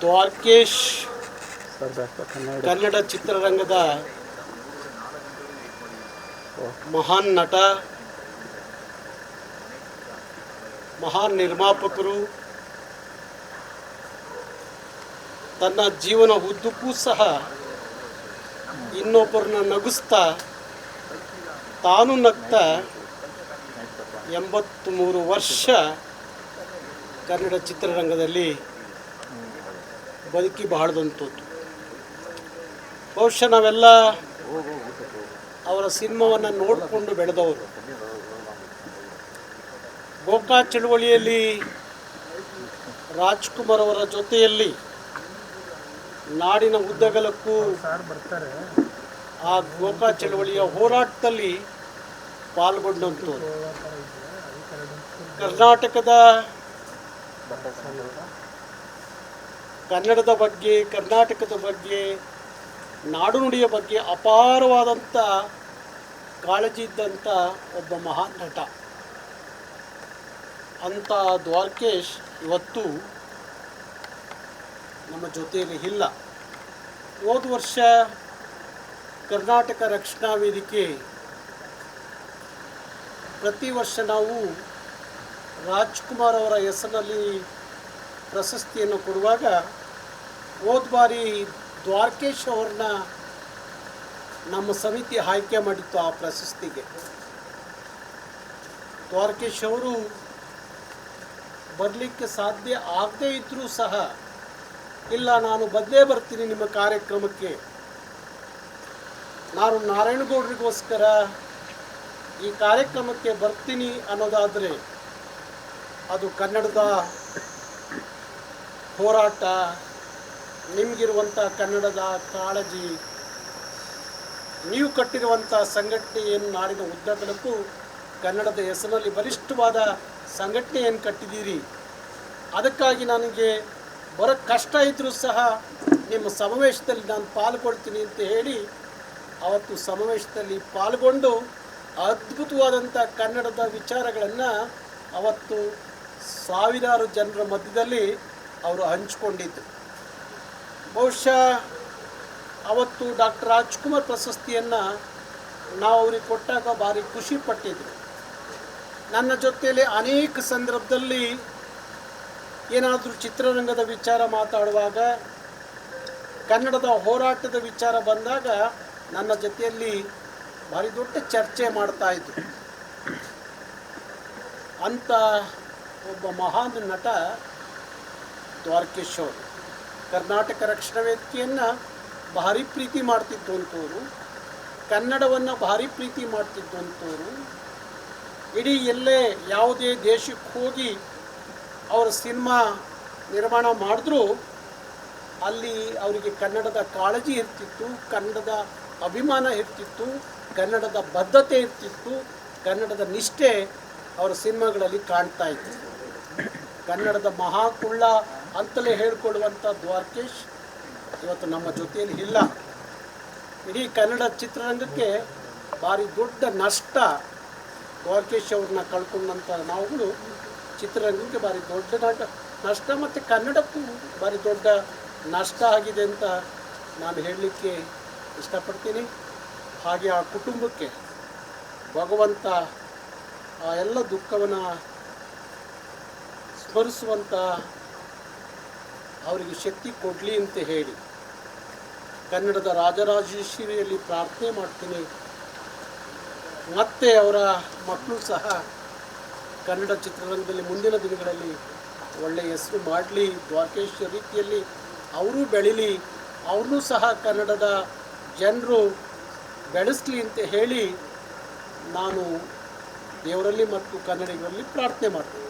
ದ್ವಾರಕೇಶ್ ಕನ್ನಡ ಚಿತ್ರರಂಗದ ಮಹಾನ್ ನಟ, ಮಹಾನ್ ನಿರ್ಮಾಪಕರು. ತನ್ನ ಜೀವನ ಉದ್ದಕ್ಕೂ ಸಹ ಇನ್ನೊಬ್ಬರನ್ನ ನಗಿಸ್ತಾ ತಾನು ನಗ್ತಾ ಎಂಬತ್ತ್ಮೂರು ವರ್ಷ ಕನ್ನಡ ಚಿತ್ರರಂಗದಲ್ಲಿ ಬದುಕಿ ಬಾಳದಂಥದ್ದು ಬಹುಶಃ ನಾವೆಲ್ಲ ಅವರ ಸಿನಿಮಾವನ್ನು ನೋಡಿಕೊಂಡು ಬೆಳೆದವರು. ಗೋಕಾ ಚಳುವಳಿಯಲ್ಲಿ ರಾಜ್ಕುಮಾರ್ ಅವರ ಜೊತೆಯಲ್ಲಿ ನಾಡಿನ ಉದ್ದಗಲಕ್ಕೂ ಆ ಗೋಕಾ ಚಳುವಳಿಯ ಹೋರಾಟದಲ್ಲಿ ಪಾಲ್ಗೊಂಡಂಥವ್ರು ಕರ್ನಾಟಕದ ಕನ್ನಡದ ಬಗ್ಗೆ, ಕರ್ನಾಟಕದ ಬಗ್ಗೆ, ನಾಡುನುಡಿಯ ಬಗ್ಗೆ ಅಪಾರವಾದಂಥ ಕಾಳಜಿ ಇದ್ದಂಥ ಒಬ್ಬ ಮಹಾನ್ ನಟ. ಅಂಥ ದ್ವಾರಕೇಶ್ ಇವತ್ತು ನಮ್ಮ ಜೊತೆಯಲ್ಲಿ ಇಲ್ಲ. ಹೋದ ವರ್ಷ ಕರ್ನಾಟಕ ರಕ್ಷಣಾ ವೇದಿಕೆ ಪ್ರತಿ ವರ್ಷ ನಾವು ರಾಜ್ಕುಮಾರ್ ಅವರ ಹೆಸರಿನಲ್ಲಿ ಪ್ರಶಸ್ತಿಯನ್ನು ಕೊಡುವಾಗ ಹೋದ ಬಾರಿ ದ್ವಾರಕೇಶ್ ಅವ್ರನ್ನ ನಮ್ಮ ಸಮಿತಿ ಆಯ್ಕೆ ಮಾಡಿತ್ತು ಆ ಪ್ರಶಸ್ತಿಗೆ. ದ್ವಾರಕೇಶ್ ಅವರು ಬರಲಿಕ್ಕೆ ಸಾಧ್ಯ ಆಗದೇ ಇದ್ದರೂ ಸಹ, ಇಲ್ಲ, ನಾನು ಬದಲೇ ಬರ್ತೀನಿ ನಿಮ್ಮ ಕಾರ್ಯಕ್ರಮಕ್ಕೆ. ನಾನು ನಾರಾಯಣಗೌಡರಿಗೋಸ್ಕರ ಈ ಕಾರ್ಯಕ್ರಮಕ್ಕೆ ಬರ್ತೀನಿ ಅನ್ನೋದಾದರೆ ಅದು ಕನ್ನಡದ ಹೋರಾಟ ನಿಮಗಿರುವಂಥ ಕನ್ನಡದ ಕಾಳಜಿ, ನೀವು ಕಟ್ಟಿರುವಂಥ ಸಂಘಟನೆಯನ್ನು ನಾಡಿನ ಉದ್ದಗಲಕ್ಕೂ ಕನ್ನಡದ ಹೆಸರಿನಲ್ಲಿ ಬಲಿಷ್ಠವಾದ ಸಂಘಟನೆಯನ್ನು ಕಟ್ಟಿದ್ದೀರಿ. ಅದಕ್ಕಾಗಿ ನನಗೆ ಬರೋ ಕಷ್ಟ ಇದ್ದರೂ ಸಹ ನಿಮ್ಮ ಸಮಾವೇಶದಲ್ಲಿ ನಾನು ಪಾಲ್ಗೊಳ್ತೀನಿ ಅಂತ ಹೇಳಿ ಅವತ್ತು ಸಮಾವೇಶದಲ್ಲಿ ಪಾಲ್ಗೊಂಡು ಅದ್ಭುತವಾದಂಥ ಕನ್ನಡದ ವಿಚಾರಗಳನ್ನು ಅವತ್ತು ಸಾವಿರಾರು ಜನರ ಮಧ್ಯದಲ್ಲಿ ಅವರು ಹಂಚಿಕೊಂಡಿದ್ದು. ಬಹುಶಃ ಅವತ್ತು ಡಾಕ್ಟರ್ ರಾಜ್ಕುಮಾರ್ ಪ್ರಶಸ್ತಿಯನ್ನು ನಾವು ಅವ್ರಿಗೆ ಕೊಟ್ಟಾಗ ಭಾರಿ ಖುಷಿ ಪಟ್ಟಿದ್ದರು ನನ್ನ ಜೊತೆಯಲ್ಲಿ ಅನೇಕ ಸಂದರ್ಭದಲ್ಲಿ ಏನಾದರೂ ಚಿತ್ರರಂಗದ ವಿಚಾರ ಮಾತಾಡುವಾಗ, ಕನ್ನಡದ ಹೋರಾಟದ ವಿಚಾರ ಬಂದಾಗ ನನ್ನ ಜೊತೆಯಲ್ಲಿ ಭಾರಿ ದೊಡ್ಡ ಚರ್ಚೆ ಮಾಡ್ತಾ ಇದ್ದರು ಅಂಥ ಒಬ್ಬ ಮಹಾನ್ ನಟ ದ್ವಾರಕೇಶ್ ಅವರು. ಕರ್ನಾಟಕ ರಕ್ಷಣಾ ವೇದಿಕೆಯನ್ನು ಭಾರಿ ಪ್ರೀತಿ ಮಾಡ್ತಿದ್ದಂಥವ್ರು, ಕನ್ನಡವನ್ನು ಭಾರಿ ಪ್ರೀತಿ ಮಾಡ್ತಿದ್ದಂಥವ್ರು, ಇಡೀ ಎಲ್ಲೇ ಯಾವುದೇ ದೇಶಕ್ಕೆ ಹೋಗಿ ಅವರ ಸಿನಿಮಾ ನಿರ್ಮಾಣ ಮಾಡಿದ್ರು, ಅಲ್ಲಿ ಅವರಿಗೆ ಕನ್ನಡದ ಕಾಳಜಿ ಇರ್ತಿತ್ತು, ಕನ್ನಡದ ಅಭಿಮಾನ ಇರ್ತಿತ್ತು, ಕನ್ನಡದ ಬದ್ಧತೆ ಇರ್ತಿತ್ತು, ಕನ್ನಡದ ನಿಷ್ಠೆ ಅವರ ಸಿನಿಮಾಗಳಲ್ಲಿ ಕಾಣ್ತಾ ಇತ್ತು. ಕನ್ನಡದ ಮಹಾಕುಳ್ಳ ಅಂತಲೇ ಹೇಳ್ಕೊಳ್ಳುವಂಥ ದ್ವಾರಕೇಶ್ ಇವತ್ತು ನಮ್ಮ ಜೊತೆಯಲ್ಲಿ ಇಲ್ಲ. ಇಡೀ ಕನ್ನಡ ಚಿತ್ರರಂಗಕ್ಕೆ ಭಾರಿ ದೊಡ್ಡ ನಷ್ಟ ದ್ವಾರಕೇಶ್ ಅವ್ರನ್ನ ಕಳ್ಕೊಂಡಂಥ ನಾವುಗಳು ಚಿತ್ರರಂಗಕ್ಕೆ ಭಾರಿ ದೊಡ್ಡ ನಷ್ಟ ಮತ್ತು ಕನ್ನಡಕ್ಕೂ ಭಾರಿ ದೊಡ್ಡ ನಷ್ಟ ಆಗಿದೆ ಅಂತ ನಾನು ಹೇಳಲಿಕ್ಕೆ ಇಷ್ಟಪಡ್ತೀನಿ. ಹಾಗೆ ಆ ಕುಟುಂಬಕ್ಕೆ ಭಗವಂತ ಆ ಎಲ್ಲ ದುಃಖವನ್ನು ಸ್ಮರಿಸುವಂಥ ಅವರಿಗೆ ಶಕ್ತಿ ಕೊಡಲಿ ಅಂತ ಹೇಳಿ ಕನ್ನಡದ ರಾಜರಾಜೇಶ್ವರಿಯಲ್ಲಿ ಪ್ರಾರ್ಥನೆ ಮಾಡ್ತೀನಿ. ಮತ್ತೆ ಅವರ ಮಕ್ಕಳು ಸಹ ಕನ್ನಡ ಚಿತ್ರರಂಗದಲ್ಲಿ ಮುಂದಿನ ದಿನಗಳಲ್ಲಿ ಒಳ್ಳೆಯ ಹೆಸರು ಮಾಡಲಿ ದ್ವಾರಕೇಶ್ ರೀತಿಯಲ್ಲಿ ಅವರು ಬೆಳೀಲಿ, ಅವ್ರನ್ನೂ ಸಹ ಕನ್ನಡದ ಜನರು ಬೆಳೆಸಲಿ ಅಂತ ಹೇಳಿ ನಾನು ದೇವರಲ್ಲಿ ಮತ್ತು ಕನ್ನಡಿಗರಲ್ಲಿ ಪ್ರಾರ್ಥನೆ ಮಾಡ್ತೀನಿ.